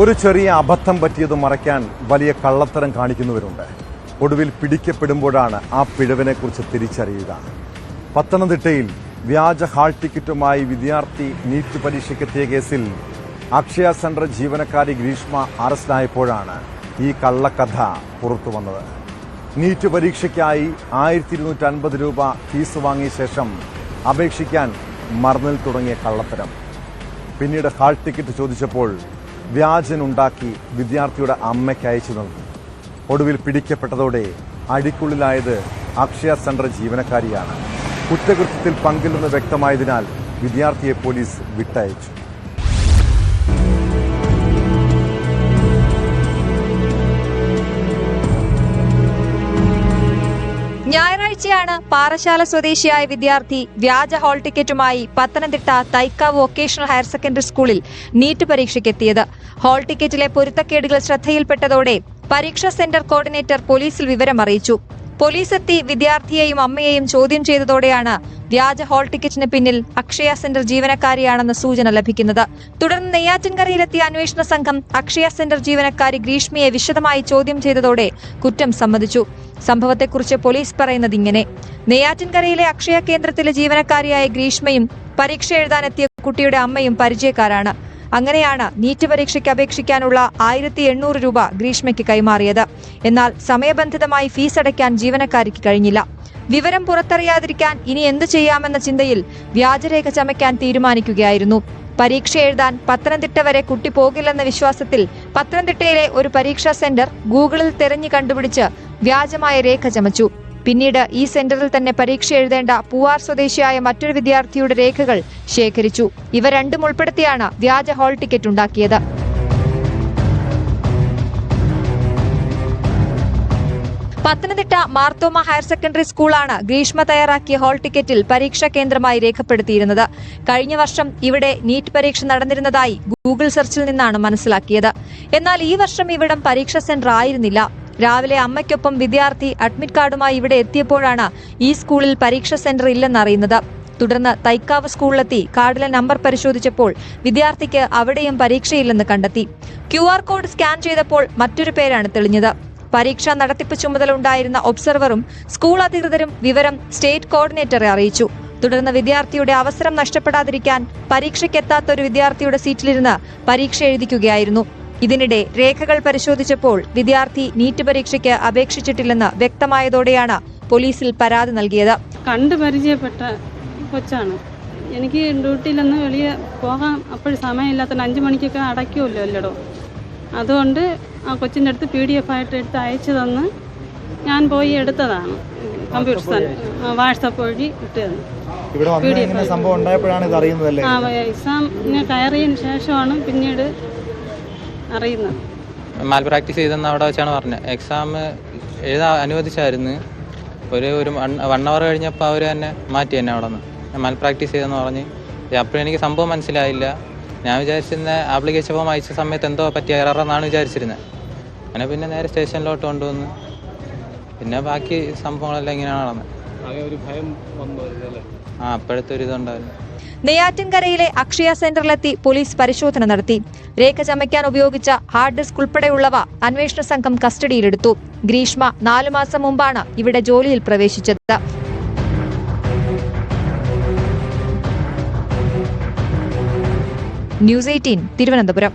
ഒരു ചെറിയ അബദ്ധം പറ്റിയത് മറയ്ക്കാൻ വലിയ കള്ളത്തരം കാണിക്കുന്നവരുണ്ട്. ഒടുവിൽ പിടിക്കപ്പെടുമ്പോഴാണ് ആ പിഴവിനെക്കുറിച്ച് തിരിച്ചറിയുക. പത്തനംതിട്ടയിൽ വ്യാജ ഹാൾ ടിക്കറ്റുമായി വിദ്യാർത്ഥി നീറ്റ് പരീക്ഷയ്ക്കെത്തിയ കേസിൽ അക്ഷയ സെന്റർ ജീവനക്കാരി ഗ്രീഷ്മ അറസ്റ്റിലായപ്പോഴാണ് ഈ കള്ളക്കഥ പുറത്തു വന്നത്. നീറ്റ് പരീക്ഷയ്ക്കായി ആയിരത്തി ഇരുന്നൂറ്റി അൻപത് രൂപ ഫീസ് വാങ്ങിയ ശേഷം അപേക്ഷിക്കാൻ മറന്നിൽ തുടങ്ങിയ കള്ളത്തരം. പിന്നീട് ഹാൾ ടിക്കറ്റ് ചോദിച്ചപ്പോൾ വ്യാജനുണ്ടാക്കി വിദ്യാർത്ഥിയുടെ അമ്മയ്ക്ക് അയച്ചു നൽകി. ഒടുവിൽ പിടിക്കപ്പെട്ടതോടെ അടിക്കുള്ളിലായത് അക്ഷയ സെന്റർ ജീവനക്കാരിയാണ്. കുറ്റകൃത്യത്തിൽ പങ്കില്ലെന്ന് വ്യക്തമായതിനാൽ വിദ്യാർത്ഥിയെ പോലീസ് വിട്ടയച്ചു. ഞായറാഴ്ചയാണ് പാറശാല സ്വദേശിയായ വിദ്യാർത്ഥി വ്യാജ hall ടിക്കറ്റുമായി Pathanamthitta Thaikkavu vocational higher secondary സ്കൂളിൽ നീറ്റ് പരീക്ഷയ്ക്കെത്തിയത്. ഹാൾ ടിക്കറ്റിലെ പൊരുത്തക്കേടുകൾ ശ്രദ്ധയിൽപ്പെട്ടതോടെ പരീക്ഷാ സെന്റർ കോർഡിനേറ്റർ പോലീസിൽ വിവരം അറിയിച്ചു പോലീസ് എത്തി വിദ്യാർത്ഥിയെയും അമ്മയെയും ചോദ്യം ചെയ്തതോടെയാണ് വ്യാജ ഹാൾ ടിക്കറ്റിന് പിന്നിൽ അക്ഷയ സെന്റർ ജീവനക്കാരിയാണെന്ന സൂചന ലഭിക്കുന്നത്. തുടർന്ന് നെയ്യാറ്റിൻകരയിലെത്തിയ അന്വേഷണ സംഘം അക്ഷയ സെന്റർ ജീവനക്കാരി ഗ്രീഷ്മയെ വിശദമായി ചോദ്യം ചെയ്തതോടെ കുറ്റം സമ്മതിച്ചു. സംഭവത്തെക്കുറിച്ച് പോലീസ് പറയുന്നത് ഇങ്ങനെ. നെയ്യാറ്റിൻകരയിലെ അക്ഷയ കേന്ദ്രത്തിലെ ജീവനക്കാരിയായ ഗ്രീഷ്മയും പരീക്ഷ എഴുതാനെത്തിയ കുട്ടിയുടെ അമ്മയും പരിചയക്കാരാണ്. അങ്ങനെയാണ് നീറ്റ് പരീക്ഷയ്ക്ക് അപേക്ഷിക്കാനുള്ള ആയിരത്തി എണ്ണൂറ് രൂപ ഗ്രീഷ്മയ്ക്ക് കൈമാറിയത്. എന്നാൽ സമയബന്ധിതമായി ഫീസ് അടയ്ക്കാൻ ജീവനക്കാരിക്ക് കഴിഞ്ഞില്ല. വിവരം പുറത്തറിയാതിരിക്കാൻ ഇനി എന്തു ചെയ്യാമെന്ന ചിന്തയിൽ വ്യാജരേഖ ചമയ്ക്കാൻ തീരുമാനിക്കുകയായിരുന്നു. പരീക്ഷ എഴുതാൻ പത്തനംതിട്ട വരെ കുട്ടി പോകില്ലെന്ന വിശ്വാസത്തിൽ പത്തനംതിട്ടയിലെ ഒരു പരീക്ഷാ സെന്റർ ഗൂഗിളിൽ തെരഞ്ഞു കണ്ടുപിടിച്ച് വ്യാജമായ രേഖ ചമച്ചു. പിന്നീട് ഈ സെന്ററിൽ തന്നെ പരീക്ഷ എഴുതേണ്ട പൂവാർ സ്വദേശിയായ മറ്റൊരു വിദ്യാർത്ഥിയുടെ രേഖകൾ ശേഖരിച്ചു. ഇവ രണ്ടും ഉൾപ്പെടുത്തിയാണ് വ്യാജ ഹാൾ ടിക്കറ്റ് ഉണ്ടാക്കിയത്. പത്തനംതിട്ട മാർത്തോമ ഹയർ സെക്കൻഡറി സ്കൂളാണ് ഗ്രീഷ്മ തയ്യാറാക്കിയ ഹാൾ ടിക്കറ്റിൽ പരീക്ഷാ കേന്ദ്രമായി രേഖപ്പെടുത്തിയിരുന്നത്. കഴിഞ്ഞ വർഷം ഇവിടെ നീറ്റ് പരീക്ഷ നടന്നിരുന്നതായി ഗൂഗിൾ സെർച്ചിൽ നിന്നാണ് മനസ്സിലാക്കിയത്. എന്നാൽ ഈ വർഷം ഇവിടം പരീക്ഷാ സെന്റർ ആയിരുന്നില്ല. രാവിലെ അമ്മയ്ക്കൊപ്പം വിദ്യാർത്ഥി അഡ്മിറ്റ് കാർഡുമായി ഇവിടെ എത്തിയപ്പോഴാണ് ഈ സ്കൂളിൽ പരീക്ഷ സെന്റർ ഇല്ലെന്നറിയുന്നത് തുടർന്ന് തൈക്കാവ് സ്കൂളിലെത്തി കാർഡിലെ നമ്പർ പരിശോധിച്ചപ്പോൾ വിദ്യാർത്ഥിക്ക് അവിടെയും പരീക്ഷയില്ലെന്ന് കണ്ടെത്തി. ക്യു കോഡ് സ്കാൻ ചെയ്തപ്പോൾ മറ്റൊരു പേരാണ് തെളിഞ്ഞത്. പരീക്ഷാ നടത്തിപ്പ് ചുമതല ഉണ്ടായിരുന്ന ഒബ്സർവറും സ്കൂൾ അധികൃതരും വിവരം സ്റ്റേറ്റ് കോർഡിനേറ്ററെ അറിയിച്ചു. തുടർന്ന് വിദ്യാർത്ഥിയുടെ അവസരം നഷ്ടപ്പെടാതിരിക്കാൻ പരീക്ഷയ്ക്കെത്താത്ത ഒരു വിദ്യാർത്ഥിയുടെ സീറ്റിലിരുന്ന് പരീക്ഷ എഴുതിക്കുകയായിരുന്നു. ഇതിനിടെ രേഖകൾ പരിശോധിച്ചപ്പോൾ വിദ്യാർത്ഥി നീറ്റ് പരീക്ഷയ്ക്ക് അപേക്ഷിച്ചിട്ടില്ലെന്ന് വ്യക്തമായതോടെയാണ് പോലീസിൽ പരാതി നൽകിയത്. കണ്ടുപരിചയപ്പെട്ട കൊച്ചാണ്. എനിക്ക് ഡ്യൂട്ടിയിലൊന്ന് വെളിയെ പോകാൻ അപ്പോഴും സമയമില്ലാത്ത അഞ്ച് മണിക്കൊക്കെ അടയ്ക്കുമല്ലോ അല്ലടോ. അതുകൊണ്ട് ആ കൊച്ചിന്റെ അടുത്ത് പി ഡി എഫ് ആയിട്ട് എടുത്ത് അയച്ചു തന്ന് ഞാൻ പോയി എടുത്തതാണ്. കമ്പ്യൂട്ടർ വാട്സപ്പ് വഴി ഇട്ടത്. പി ഡി എഫ് സംഭവം ഉണ്ടായപ്പോഴാണ് ഇത് അറിയുന്നതല്ലേ ആ എക്സാമിന് കയറിയതിന് ശേഷമാണ് പിന്നീട് അറിയുന്നത്. മാൽ പ്രാക്ടീസ് ചെയ്തെന്ന് അവിടെ വെച്ചാണ് പറഞ്ഞത്. എക്സാം എഴുതാൻ അനുവദിച്ചായിരുന്നു. ഒരു ഒരു വൺ അവർ കഴിഞ്ഞപ്പോൾ അവർ തന്നെ മാറ്റി എന്നെ അവിടെ നിന്ന്. മാൽ പ്രാക്ടീസ് ചെയ്തെന്ന് പറഞ്ഞ്. അപ്പോഴും എനിക്ക് സംഭവം മനസ്സിലായില്ല. ഞാൻ വിചാരിച്ചിരുന്ന ആപ്ലിക്കേഷൻ ഫോം അയച്ച സമയത്ത് എന്തോ പറ്റിയ എററെന്നാണ് വിചാരിച്ചിരുന്നത് അങ്ങനെ പിന്നെ നേരെ സ്റ്റേഷനിലോട്ട് കൊണ്ടുവന്ന്. പിന്നെ ബാക്കി സംഭവങ്ങളെല്ലാം ഇങ്ങനെയാണ് നടന്നത്. ആ അപ്പോഴത്തെ ഒരു ഇതുണ്ടായിരുന്നു. നെയ്യാറ്റിൻകരയിലെ അക്ഷയ സെന്ററിലെത്തി പോലീസ് പരിശോധന നടത്തി. രേഖ ചമയ്ക്കാൻ ഉപയോഗിച്ച ഹാർഡ് ഡിസ്ക് ഉൾപ്പെടെയുള്ളവ അന്വേഷണ സംഘം കസ്റ്റഡിയിലെടുത്തു. ഗ്രീഷ്മ നാലു മാസം മുമ്പാണ് ഇവിടെ ജോലിയിൽ പ്രവേശിച്ചത്. News eighteen Thiruvananthapuram.